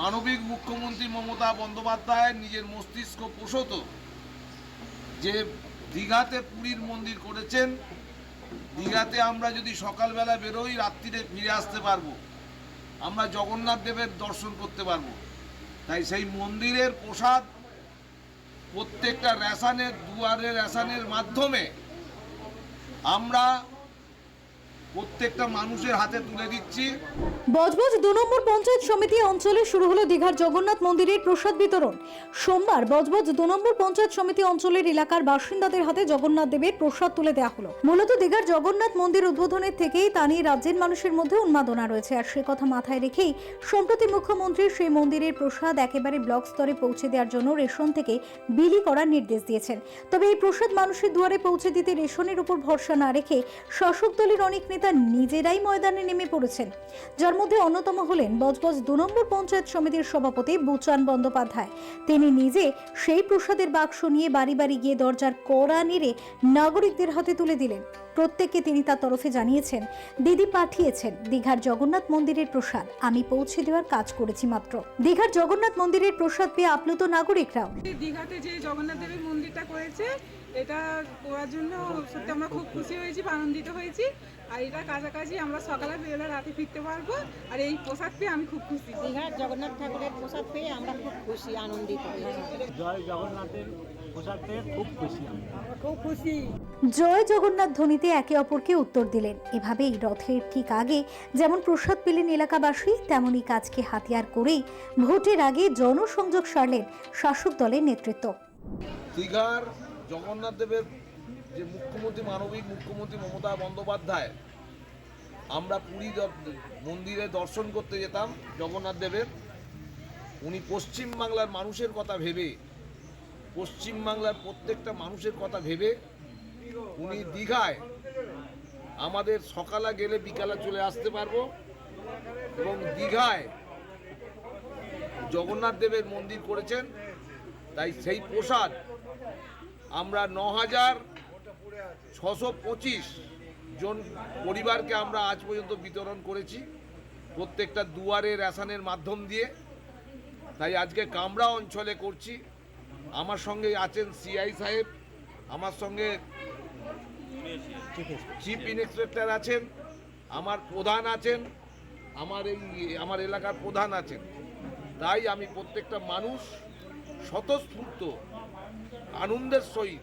মানবিক মুখ্যমন্ত্রী মমতা বন্দ্যোপাধ্যায় নিজের মস্তিষ্ক প্রসূত যে দীঘাতে পুরীর মন্দির করেছেন, দীঘাতে আমরা যদি সকালবেলা বেরোই, রাত্রিরে ফিরে আসতে পারব। আমরা জগন্নাথ দেবের দর্শন করতে পারব। তাই সেই মন্দিরের প্রসাদ প্রত্যেকটা রেশানের, দুয়ারের রেশানের মাধ্যমে আমরা প্রত্যেকটা মানুষের হাতে তুলে দিচ্ছি। বজবজ দু নম্বর পঞ্চায়েত সমিতি অঞ্চলে শুরু হলো দীঘার জগন্নাথ মন্দিরের প্রসাদ বিতরণ। সোমবার বজবজ দু নম্বর পঞ্চায়েত সমিতি অঞ্চলের এলাকার বাসিন্দাদের হাতে জগন্নাথ দেবের প্রসাদ তুলে দেওয়া হলো। মূলত দীঘার জগন্নাথ মন্দির উদ্বোধনের থেকেই তা নিয়ে রাজ্যের মানুষের মধ্যে উন্মাদনা রয়েছে। আর সে কথা মাথায় রেখেই সম্প্রতি মুখ্যমন্ত্রী সেই মন্দিরের প্রসাদ একেবারে ব্লক স্তরে পৌঁছে দেওয়ার জন্য রেশন থেকে বিলি করার নির্দেশ দিয়েছেন। তবে এই প্রসাদ মানুষের দুয়ারে পৌঁছে দিতে রেশনের উপর ভরসা না রেখে শাসক দলের অনেক নেতা নিজেরাই ময়দানে নেমে পড়েছেন। যার মধ্যে অন্যতম হলেন বজবজ দু নম্বর পঞ্চায়েত সমিতির সভাপতি বুচান বন্দ্যোপাধ্যায়। তিনি নিজে সেই প্রসাদের বাক্স নিয়ে বাড়ি বাড়ি গিয়ে দরজার কড়া নেড়ে নাগরিকদের হাতে তুলে দিলেন। প্রত্যেককে তিনি তার তরফে জানিয়েছেন, দিদি পাঠিয়েছেন দীঘার জগন্নাথ মন্দিরের প্রসাদ। আমি পৌঁছে দেওয়ার কাজ করেছি মাত্র। দীঘার জগন্নাথ মন্দিরের প্রসাদ পেয়ে আপ্লুত নাগরিকরাও। দীঘাতে যে জগন্নাথ দেবের মন্দিরটা করেছে এটা করার জন্য সত্যি আমরা খুব খুশি হয়েছি আনন্দিত হয়েছি। আর এটা কাছাকাছি আমরা সকালে বেরোলে রাতে ফিরতে পারব। আর এই পোশাক পেয়ে আমি খুব খুশি। দীঘার জগন্নাথ ঠাকুরের প্রসাদ পেয়ে আমরা খুব খুশি আনন্দিত জয় জগন্নাথের পোশাক পেয়ে খুব খুশি খুব খুশি। জয় জগন্নাথ ধ্বনিতে একে অপরকে উত্তর দিলেন। এভাবেই রথের ঠিক আগে যেমন প্রসাদ পেলেন এলাকাবাসী তেমনই কাজকে হাতিয়ার করেই ভোটের আগে জনসংযোগ সারলেন শাসক দলের নেতৃত্ব। দীঘার জগন্নাথ দেবের যে মুখ্যমন্ত্রী, মানবিক মুখ্যমন্ত্রী মমতা বন্দ্যোপাধ্যায়, আমরা পুরী মন্দিরে দর্শন করতে যেতাম জগন্নাথ দেবের। উনি পশ্চিম বাংলার মানুষের কথা ভেবে, পশ্চিম বাংলার প্রত্যেকটা মানুষের কথা ভেবে উনি দীঘায় আমাদের সকালে গেলে বিকালে চলে আসতে পারব এবং দীঘায় জগন্নাথ দেবের মন্দির করেছেন। তাই সেই প্রসাদ আমরা ন হাজার ছশো পঁচিশ জন পরিবারকে আমরা আজ পর্যন্ত বিতরণ করেছি প্রত্যেকটা দুয়ারে রেশনের মাধ্যম দিয়ে। তাই আজকে কামরা অঞ্চলে করছি। আমার সঙ্গে আছেন সিআই সাহেব, আমার সঙ্গে চিফ ইন্সপেক্টর আছেন, আমার প্রধান আছেন, আমার এই, আমার এলাকার প্রধান আছেন। তাই আমি প্রত্যেকটা মানুষ স্বতঃস্ফূর্ত আনন্দের সহিত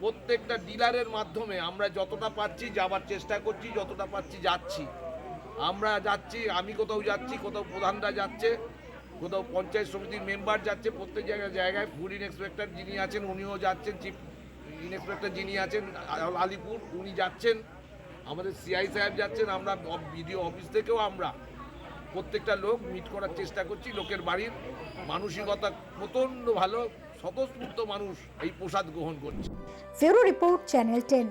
প্রত্যেকটা ডিলারের মাধ্যমে আমরা যতটা পাচ্ছি যাবার চেষ্টা করছি, যতটা পাচ্ছি যাচ্ছি। আমরা যাচ্ছি, আমি কোথাও যাচ্ছি, কোথাও প্রধানরা যাচ্ছে, কোথাও পঞ্চায়েত সমিতির মেম্বার যাচ্ছে, প্রত্যেক জায়গায় জায়গায় ফুড ইন্সপেক্টর যিনি আছেন, উনিও যাচ্ছেন চিফ ইন্সপেক্টর যিনি আছেন আলিপুর উনি যাচ্ছেন, আমাদের সিআই সাহেব যাচ্ছেন, আমরা বিডিও অফিস থেকেও আমরা প্রত্যেকটা লোক মিট করার চেষ্টা করছি, লোকের বাড়ির মানসিকতা প্রচণ্ড ভালো, স্বতঃস্ফূর্ত মানুষ এই প্রসাদ গ্রহণ করছে। ফেরো রিপোর্ট চ্যানেল টেন